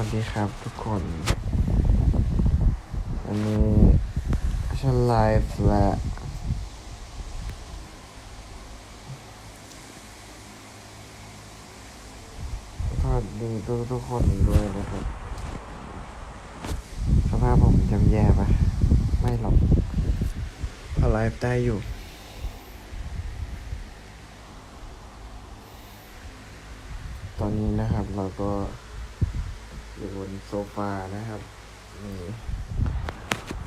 วัสดีครับทุกคนวันนี้ฉันไลฟ์และสวัสดีทุกทุกๆคนด้วยนะครับ สภาพผมจำแย่ปะไม่หรอกก็ไลฟ์ได้อยู่ตอนนี้นะครับเราก็ อยู่บนโซฟานะครับนี่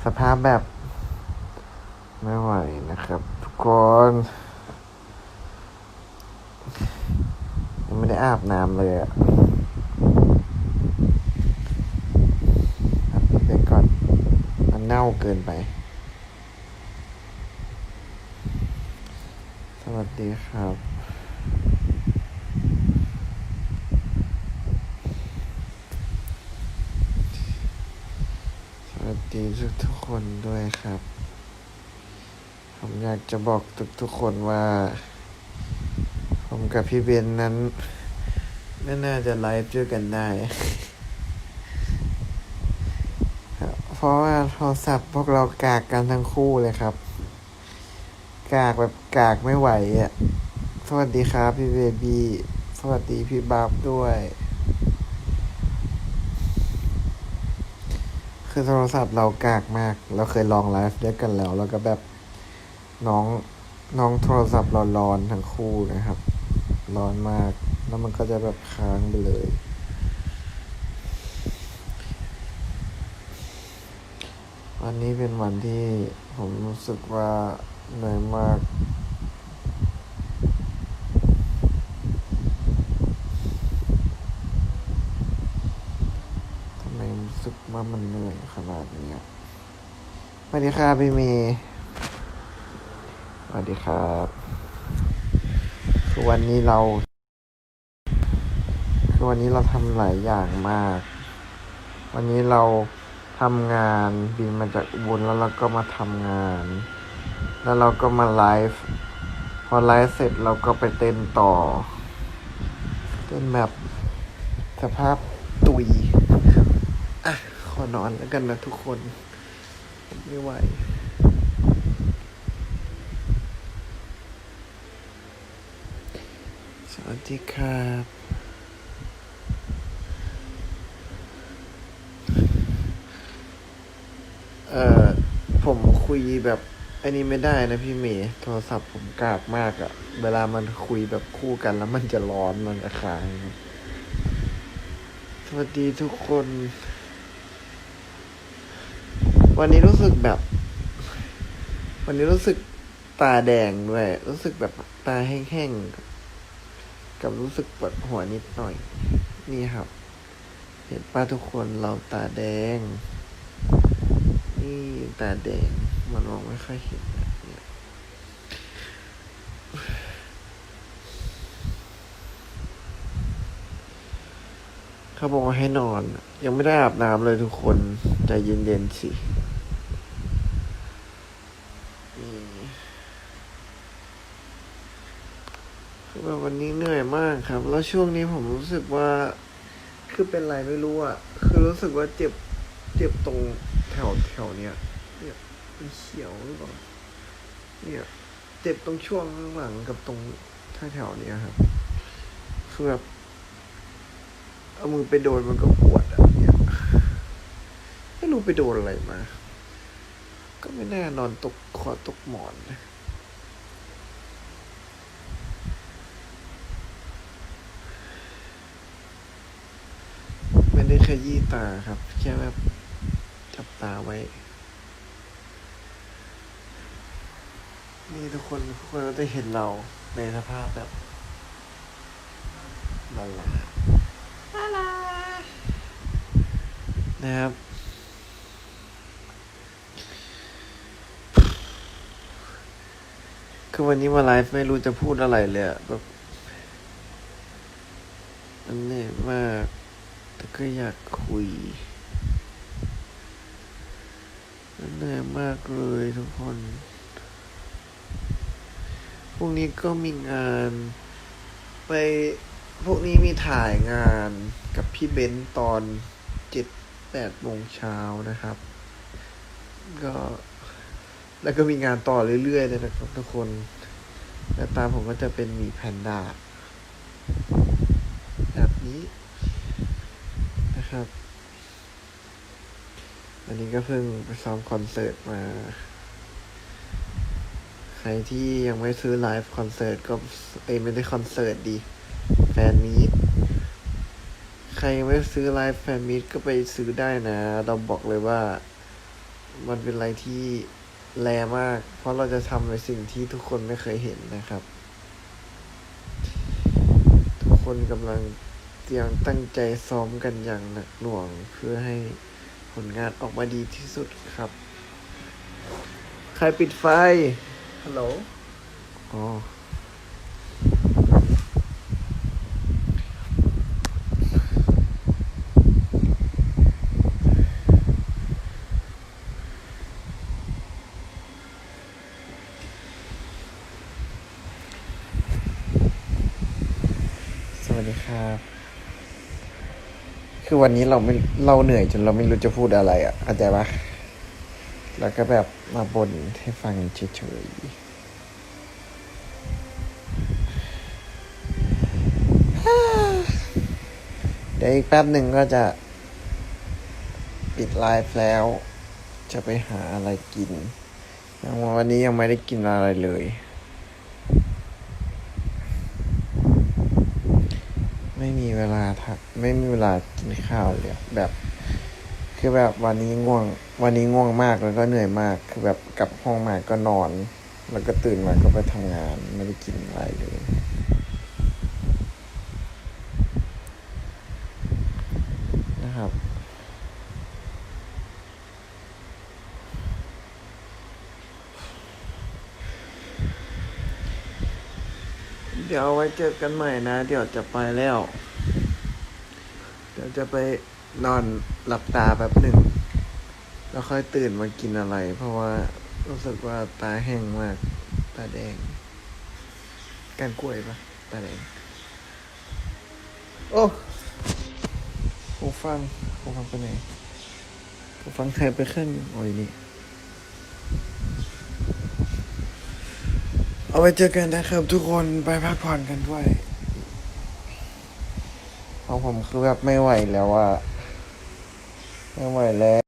สภาพแบบ ไม่ไหวนะครับ ทุกคนยังไม่ได้อาบน้ำเลยอะอาบไปก่อน มันเน่าเกินไป สวัสดีครับ สวัสดีทุกทุกๆ คนด้วยครับ ผมอยากจะบอกทุกทุกคนว่า ผมกับพี่เบนนั้นไม่น่าจะไลฟ์ด้วยกันได้ เพราะว่าโทรศัพท์พวกเรากากกันทั้งคู่เลยครับ กากแบบกากไม่ไหวอะ สวัสดีครับพี่เบบี้ สวัสดีพี่บับด้วย คือโทรศัพท์เรากากมาก เราเคยลองไลฟ์ด้วยกันแล้ว แล้วก็แบบน้องน้องโทรศัพท์เราร้อนทั้งคู่นะครับ ร้อนมาก แล้วมันก็จะแบบค้างไปเลย วันนี้เป็นวันที่ผมรู้สึกว่าเหนื่อยมากทำไมรู้สึกว่ามันเหนื่อย ขนาดนี้อะสวัสดีครับพี่เมย์สวัสดีครับคือวันนี้เรา คือวันนี้เราทำหลายอย่างมาก วันนี้เราทำงานบินมาจากอุบลแล้วเราก็มาทำงาน แล้วเราก็มาไลฟ์พอไลฟ์เสร็จเราก็ไปเต้นต่อ เต้นแบบสภาพตุยอะ อนอนแล้วกันนะทุกคน ไม่ไหวสวัสดีครับเอ่อผมคุยแบบอันนี้ไม่ได้นะพี่เมย์โทรศัพท์ผมกากมากอะเวลามันคุยแบบคู่กันแล้วมันจะร้อนมันจะค้างสวัสดีทุกคน วันนี้รู้สึกแบบ วันนี้รู้สึกตาแดงด้วย รู้สึกแบบตาแห้งๆ กับรู้สึกปวดหัวนิดหน่อย นี่ครับ เห็นป้าทุกคนเราตาแดง นี่ตาแดง มันมองไม่ค่อยเห็นเนี่ยเขาบอกว่าให้นอน ยังไม่ได้อาบน้ำเลยทุกคน ใจเย็นๆสิ คือแบบวันนี้เหนื่อยมากครับ แล้วช่วงนี้ผมรู้สึกว่า คือเป็นไรไม่รู้อะ คือรู้สึกว่าเจ็บ เจ็บตรงแถวแถวเนี้ย เนี่ยมันเขียวหรือเปล่า เนี่ย เจ็บตรงช่วงข้างหลังกับตรงแถวแถวเนี้ยครับ คือแบบเอามือไปโดนมันก็ปวดอะเนี่ยไม่รู้ไปโดนอะไรมา ก็ไม่แน่นอนตกคอตกหมอนนะ ไม่ได้ขยี้ตาครับ แค่แบบจับตาไว้ นี่ทุกคนทุกคนก็จะเห็นเราในสภาพแบบลาลาลาลานะครับ คือวันนี้มาไลฟ์ไม่รู้จะพูดอะไรเลยแบบมันเหนื่อยมาก แต่ก็อยากคุยเหนื่อยมากเลยทุกคนพรุ่งนี้ก็มีงาน ไปพวกนี้มีถ่ายงานกับพี่เบนซ์ตอนเจ็ดแปดโมงเช้านะครับ ก็แล้วก็มีงานต่อเรื่อยๆเลยนะครับทุกคน แล้วตามผมก็จะเป็นมีแพนด้าแบบนี้ ครับ อันนี้ก็เพิ่งไปซ้อมคอนเสิร์ตมา ใครที่ยังไม่ซื้อไลฟ์คอนเสิร์ตก็เอ้ยไม่ได้คอนเสิร์ตดีแฟนมีตใครยังไม่ซื้อไลฟ์แฟนมีตก็ไปซื้อได้นะเราบอกเลยว่า มันเป็นอะไรที่แรมาก เพราะเราจะทำในสิ่งที่ทุกคนไม่เคยเห็นนะครับ ทุกคนกำลัง เตรียมตั้งใจซ้อมกันอย่างหนักหน่วงเพื่อให้ผลงานออกมาดีที่สุดครับ ใครปิดไฟ ฮัลโหล อ๋อ สวัสดีครับ คือวันนี้เราไม่เราเหนื่อยจนเราไม่รู้จะพูดอะไรอะเข้าใจปะแล้วก็แบบมาบ่นให้ฟังเฉยๆเดี๋ยวอีกแป๊บหนึ่งก็จะปิดไลฟ์แล้ว จะไปหาอะไรกินยังวันนี้ยังไม่ได้กินอะไรเลย ไม่มีเวลาทักไม่มีเวลากินข้าวเลยแบบ คือแบบวันนี้ง่วง วันนี้ง่วงมากแล้วก็เหนื่อยมาก คือแบบกลับห้องมาก็นอน แล้วก็ตื่นมาก็ไปทำงานไม่ได้กินอะไรเลยนะครับ เดี๋ยวเอาไว้เจอกันใหม่นะ เดี๋ยวจะไปแล้ว เดี๋ยวจะไปนอนหลับตาแป๊บหนึ่ง แล้วค่อยตื่นมากินอะไร เพราะว่ารู้สึกว่าตาแห้งมาก ตาแดงการกล้วยปะตาแดง โอ้หูฟังหูฟังไปไหนหูฟังใครไปเครื่องหนึ่งโอ้ยนี่ เอาไว้เจอกันนะครับทุกคนไปพักผ่อนกันด้วยเพราะผมคือแบบไม่ไหวแล้วอะไม่ไหวแล้ว